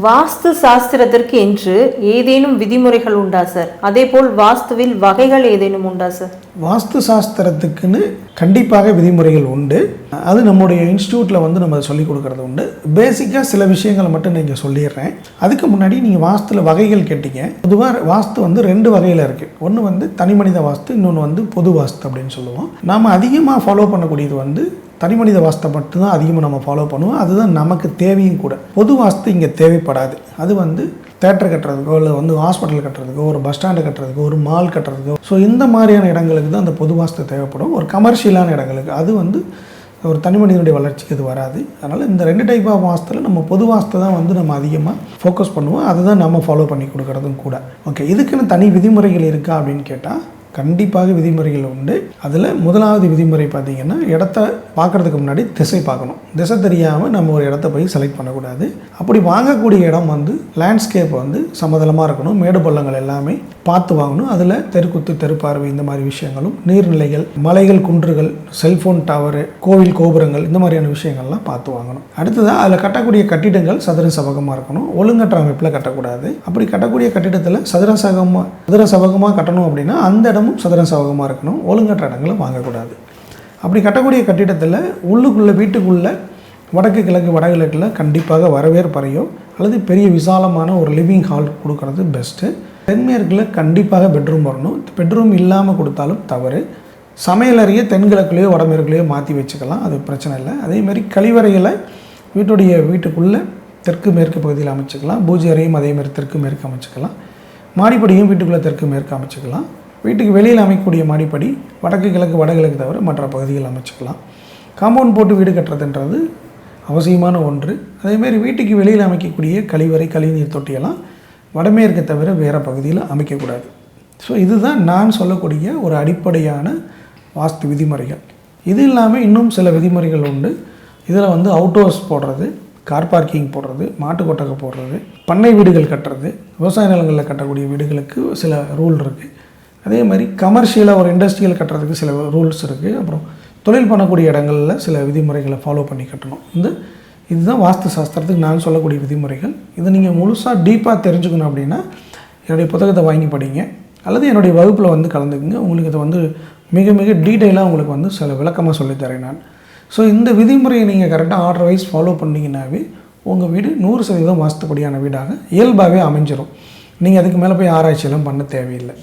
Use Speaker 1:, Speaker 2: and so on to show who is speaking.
Speaker 1: வாஸ்து சாஸ்திரத்திற்கு என்று ஏதேனும் விதிமுறைகள் உண்டா சார்? அதே போல் வாஸ்துவில் வகைகள் ஏதேனும் உண்டா சார்?
Speaker 2: வாஸ்து சாஸ்திரத்துக்குன்னு கண்டிப்பாக விதிமுறைகள் உண்டு. அது நம்முடைய இன்ஸ்டியூட்டில் வந்து நம்ம சொல்லிக் கொடுக்கறது உண்டு. பேசிக்காக சில விஷயங்களை மட்டும் நீங்கள் சொல்லிடுறேன். அதுக்கு முன்னாடி நீங்கள் வாஸ்துல வகைகள் கேட்டீங்க. பொதுவாக வாஸ்து வந்து ரெண்டு வகையில் இருக்குது ஒன்று வந்து தனிமனித வாஸ்து இன்னொன்று வந்து பொது வாஸ்து அப்படின்னு சொல்லுவோம். நாம் அதிகமாக ஃபாலோ பண்ணக்கூடியது வந்து தனிமனித வாஸ்தை மட்டும்தான் அதிகமாக நம்ம ஃபாலோ பண்ணுவோம். அதுதான் நமக்கு தேவையும் கூட. பொது வாஸ்து இங்கே தேவைப்படாது. அது வந்து தேட்டர் கட்டுறதுக்கோ இல்லை வந்து ஹாஸ்பிட்டல் கட்டுறதுக்கோ ஒரு பஸ் ஸ்டாண்டு கட்டுறதுக்கோ ஒரு மால் கட்டுறதுக்கோ. ஸோ இந்த மாதிரியான இடங்களுக்கு தான் அந்த பொது வாஸ்து தேவைப்படும். ஒரு கமர்ஷியலான இடங்களுக்கு. அது வந்து ஒரு தனி மனிதனுடைய வளர்ச்சிக்கு அது வராது. அதனால் இந்த ரெண்டு டைப் ஆஃப் வாஸ்தில் நம்ம பொது வாஸ்து தான் வந்து நம்ம அதிகமாக ஃபோக்கஸ் பண்ணுவோம். அதை தான் நம்ம ஃபாலோ பண்ணி கொடுக்குறதும் கூட. ஓகே இதுக்குன்னு தனி விதிமுறைகள் இருக்கா அப்படின்னு கேட்டால் கண்டிப்பாக விதிமுறைகள் உண்டு. அதில் முதலாவது விதிமுறை பார்த்திங்கன்னா இடத்த பார்க்குறதுக்கு முன்னாடி திசை பார்க்கணும் திசை தெரியாமல் நம்ம ஒரு இடத்த போய் செலக்ட் பண்ணக்கூடாது. அப்படி வாங்கக்கூடிய இடம் வந்து லேண்ட்ஸ்கேப் வந்து சமதளமாக இருக்கணும். மேடு பள்ளங்கள் எல்லாமே பார்த்து வாங்கணும். அதில் தெருக்குத்து தெருப்பார்வை இந்த மாதிரி விஷயங்களும் நீர்நிலைகள் மலைகள் குன்றுகள் செல்ஃபோன் டவரு கோவில் கோபுரங்கள் இந்த மாதிரியான விஷயங்கள்லாம் பார்த்து வாங்கணும். அடுத்ததாக அதில் கட்டக்கூடிய கட்டிடங்கள் சதுர சபகமாக இருக்கணும். ஒழுங்கற்ற அமைப்பில் கட்டக்கூடாது. அப்படி கட்டக்கூடிய கட்டிடத்தில் சதுர சகமாக சதுர சபகமாக கட்டணும் அப்படின்னா அந்த இடம் இடமும் சதுர சபகமாக இருக்கணும். ஒழுங்கற்ற இடங்களை வாங்கக்கூடாது. அப்படி கட்டக்கூடிய கட்டிடத்தில் உள்ளுக்குள்ளே வீட்டுக்குள்ளே வடக்கு கிழக்கு வடகிழக்கில் கண்டிப்பாக வரவேற்பறையோ அல்லது பெரிய விசாலமான ஒரு லிவிங் ஹால் கொடுக்கறது பெஸ்ட்டு தென்மேற்கில் கண்டிப்பாக பெட்ரூம் வரணும். பெட்ரூம் இல்லாமல் கொடுத்தாலும் தவறு. சமையலறையை தென்கிழக்குலேயோ வடமேற்குலேயோ மாற்றி வச்சுக்கலாம். அது பிரச்சனை இல்லை. அதேமாதிரி கழிவறையில் வீட்டுடைய வீட்டுக்குள்ளே தெற்கு மேற்கு பகுதியில் அமைச்சுக்கலாம். பூஜை அறையும் அதேமாதிரி தெற்கு மேற்கு அமைச்சுக்கலாம். மாடிப்படியும் வீட்டுக்குள்ளே தெற்கு மேற்கு அமைச்சுக்கலாம். வீட்டுக்கு வெளியில் அமைக்கக்கூடிய மாடிப்படி வடக்கு கிழக்கு வடகிழக்கு தவிர மற்ற பகுதிகள் அமைச்சுக்கலாம். காம்பவுண்ட் போட்டு வீடு கட்டுறதுன்றது அவசியமான ஒன்று. அதேமாரி வீட்டுக்கு வெளியில் அமைக்கக்கூடிய கழிவறை கழிவுநீர் தொட்டியெல்லாம் வடமேற்கு தவிர வேறு பகுதியில் அமைக்கக்கூடாது. ஸோ இதுதான் நான் சொல்லக்கூடிய ஒரு அடிப்படையான வாஸ்து விதிமுறைகள். இது இல்லாமல் இன்னும் சில விதிமுறைகள் உண்டு. இதில் வந்து அவுட்டோர்ஸ் போடுறது கார் பார்க்கிங் போடுறது மாட்டு கொட்டகை போடுறது பண்ணை வீடுகள் கட்டுறது விவசாய நிலங்களில் கட்டக்கூடிய வீடுகளுக்கு சில ரூல் இருக்குது அதே மாதிரி கமர்ஷியலாக ஒரு இண்டஸ்ட்ரியல் கட்டுறதுக்கு சில ரூல்ஸ் இருக்குது அப்புறம் தொழில் பண்ணக்கூடிய இடங்களில் சில விதிமுறைகளை ஃபாலோ பண்ணி கட்டணும். இந்த இதுதான் வாஸ்து சாஸ்திரத்துக்கு நான் சொல்லக்கூடிய விதிமுறைகள். இதை நீங்கள் முழுசாக டீப்பாக தெரிஞ்சுக்கணும் அப்படின்னா என்னுடைய புத்தகத்தை வாங்கி படிங்க. அல்லது என்னுடைய வகுப்பில் வந்து கலந்துக்குங்க. உங்களுக்கு இதை வந்து மிக மிக டீட்டெயிலாக உங்களுக்கு வந்து சில விளக்கமாக சொல்லித்தரேன் நான். ஸோ இந்த விதிமுறையை நீங்கள் கரெக்டாக ஆர்டர் வைஸ் ஃபாலோ பண்ணிங்கனாவே உங்கள் வீடு நூறு சதவீதம் வாஸ்துப்படியான வீடாக இயல்பாகவே அமைஞ்சிரும். நீங்கள் அதுக்கு மேலே போய் ஆராய்ச்சியெல்லாம் பண்ண தேவையில்லை.